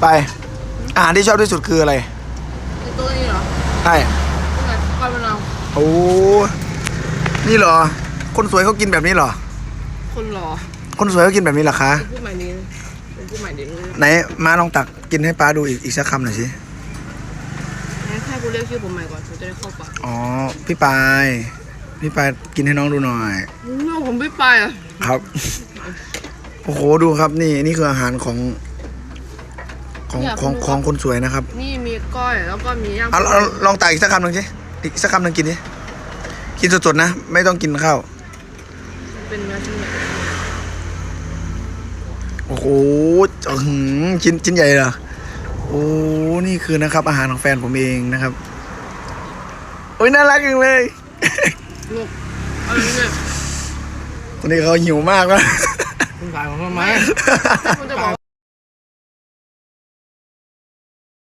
ไปอาหารที่ชอบที่สุดคืออะไรไอ้ตัวนี้เหรอใช่นี่ไงก้อยมะนาวโอ้นี่เหรอ คนสวยเขากินแบบนี้เหรอ คนหล่อคนสวยเขากินแบบนี้เหรอคะเป็นผู้ใหม่นี้เป็นผู้ใหม่เด็กเลยไหนมาลองตักกินให้ป้าดูอีกอีกสักคำหน่อยสิงั้นให้กูเรียกชื่อผมใหม่ก่อนผมจะได้เข้าปากอ๋อพี่ปายพี่ปายกินให้น้องดูหน่อยอืมผมไม่ไปอะครับ โอ้โหดูครับนี่นี่คืออาหารของ ของของของคนสวยนะครับนี่มีก้อยแล้วก็มีย่างเอาเอาลองตักอีกสักคำหนึ่งสิอีกสักคำหนึ่งกินดิกินสดๆนะ ไม่ต้องกินข้าวเป็นเนื้อชิ้นใหญ่โอ้โหอื้อหือชิ้นชิ้นใหญ่เหรอโอ้นี่คือนะครับ อาหารของแฟนผมเองนะครับโอ้ยน่ารักจังเลย ลูกเอะไรเนี่ยตอนนี้เขาหิวมากแล้วคุณขายของทำไมคุณจะบอก